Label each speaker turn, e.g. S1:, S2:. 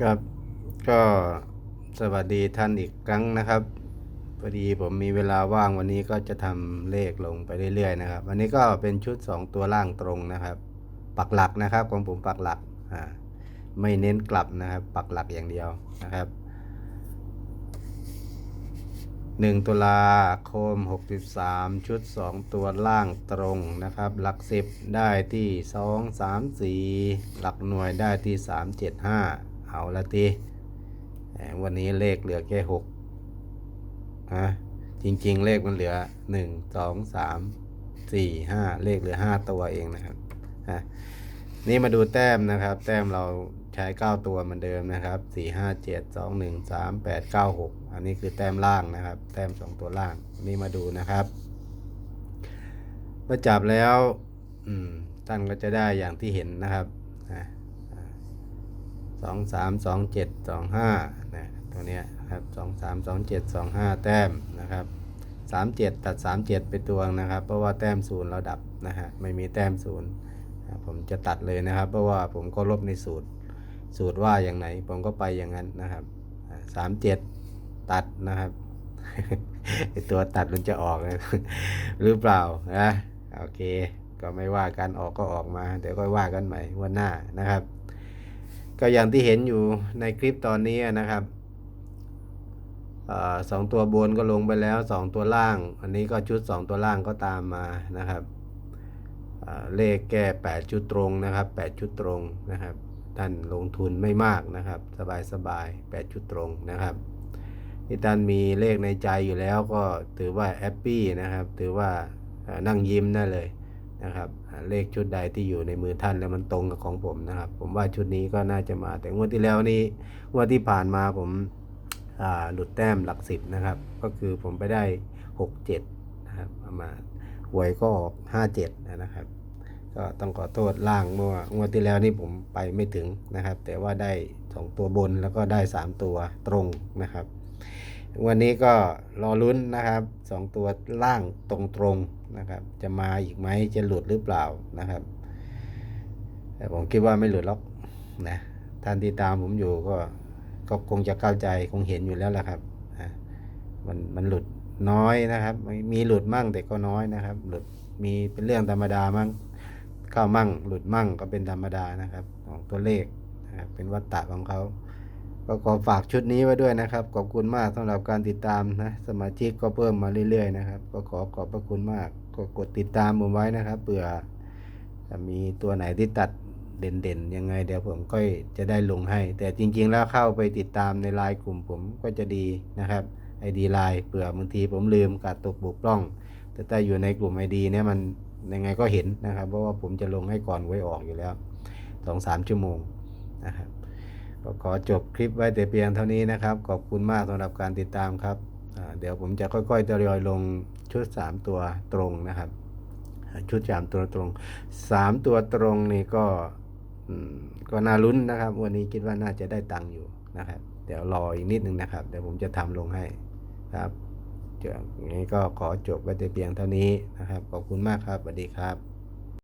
S1: ครับก็สวัสดีท่านอีกครั้งนะครับพอดีผมมีเวลาว่างวันนี้ก็จะทำเลขลงไปเรื่อยๆนะครับวันนี้ก็เป็นชุด 2 ตัวล่างตรงนะครับ ปักหลักนะครับของผมปักหลักอ่าไม่เน้นกลับนะครับ ปักหลักอย่างเดียวนะครับ 1 ตุลาคม 63 ชุด 2 ตัวล่างตรงนะครับ หลัก 10 ได้ที่ 2 3 4 หลักหน่วยได้ที่ 3 7 5 เอาละทีวันนี้เลขเหลือแค่6ฮะจริงๆ เลขมันเหลือ1 2 3 4 5เลขเหลือ5ตัวเองนะครับฮะนี่มาดูแต้มนะครับ แต้มเราใช้9ตัวเหมือนเดิมนะครับ4 5 7 2 1 3 8 9 6อันนี้คือแต้มล่างนะครับ แต้ม2ตัวล่าง นี่มาดูนะครับเมื่อจับแล้ว อืมท่านก็จะได้อย่างที่เห็นนะครับอ่า สองสามสองเจ็ดสองห้านะตัวเนี้ยครับสองสามสองเจ็ดสองห้าแต้มนะครับสามเจ็ดตัดสามเจ็ดไปตัวนะครับ เพราะว่าแต้มศูนย์เราดับนะฮะไม่มีแต้มศูนย์ผมจะตัดเลยนะครับ เพราะว่าผมก็ลบในสูตร สูตรว่าอย่างไหน ผมก็ไปอย่างนั้นนะครับสามเจ็ดตัดนะครับไอตัวตัดมันจะออกหรือเปล่านะโอเค ก็ไม่ว่ากันออกก็ออกมา เดี๋ยวก็ว่ากันใหม่วันหน้านะครับ ก็อย่างที่เห็นอยู่ในคลิปตอนนี้นะครับอสองตัวบนก็ลงไปแล้วสองตัวล่าง อันนี้ก็ชุดสองตัวล่างก็ตามมานะครับเลขแก้แปดชุดตรงนะครับแปดชุดตรงนะครับ ท่านลงทุนไม่มากนะครับ สบายสบายแปดชุดตรงนะครับที่ท่านมีเลขในใจอยู่แล้วก็ถือว่าแฮปปี้นะครับ ถือว่านั่งยิ้มได้เลย นะครับเลขชุดใดที่อยู่ในมือท่านแล้วมันตรงกับของผมนะครับ ผมว่าชุดนี้ก็น่าจะมาแต่งวดที่แล้วนี้งวดที่ผ่านมาผมาหลุดแต้มหลักสิบนะครับ ก็คือผมไปได้หกเจ็ดนะครับประมาณหวยก็ออกห้าเจ็ดนะครับ ก็ต้องขอโทษล่างเมื่องวดที่แล้วนี่ผมไปไม่ถึงนะครับ แต่ว่าได้สองตัวบนแล้วก็ได้สามตัวตรงนะครับ วันนี้ก็รอลุ้นนะครับสองตัวล่างตรงๆนะครับ จะมาอีกไหมจะหลุดหรือเปล่านะครับแต่ผมคิดว่าไม่หลุดหรอกนะท่านที่ตามผมอยู่ก็ก็คงจะเข้าใจคงเห็นอยู่แล้วแหละครับอะมันมันหลุดน้อยนะครับ มีหลุดมั่งแต่ก็น้อยนะครับ หลุดมีเป็นเรื่องธรรมดามั่งเข้ามั่ง หลุดมั่งก็เป็นธรรมดานะครับ ของตัวเลขนะครับเป็นวัฏฏะของเขา ก็ขอฝากชุดนี้ไว้ด้วยนะครับ ขอบคุณมากสำหรับการติดตามนะ สมาชิกก็เพิ่มมาเรื่อยๆนะครับ ก็ขอขอบพระคุณมาก ก็กดติดตามผมไว้นะครับเผื่อจะมีตัวไหนที่ตัดเด่นๆ ยังไง เดี๋ยวผมก็จะได้ลงให้ แต่จริง ๆ แล้วเข้าไปติดตามในไลน์กลุ่มผมก็จะดีนะครับไอดีไลน์เผื่อบางทีผมลืมการตกบุกพร่อง แต่ถ้าอยู่ในกลุ่มไอดีเนี่ยมันยังไงก็เห็นนะครับ เพราะว่าผมจะลงให้ก่อนไว้ออกอยู่แล้วสองสามชั่วโมงนะครับ ก็ขอจบคลิปไว้แต่เพียงเท่านี้นะครับ ขอบคุณมากสำหรับการติดตามครับ เดี๋ยวผมจะค่อยๆทยอยลงชุด 3 ตัวตรงนะครับ ชุดสามตัวตรง 3 ตัวตรงนี่ก็ก็น่าลุ้นนะครับ วันนี้คิดว่าน่าจะได้ตังค์อยู่นะครับ เดี๋ยวรออีกนิดนึงนะครับ เดี๋ยวผมจะทำลงให้ครับอย่างนี้ก็ขอจบไว้แต่เพียงเท่านี้นะครับ ขอบคุณมากครับสวัสดีครับ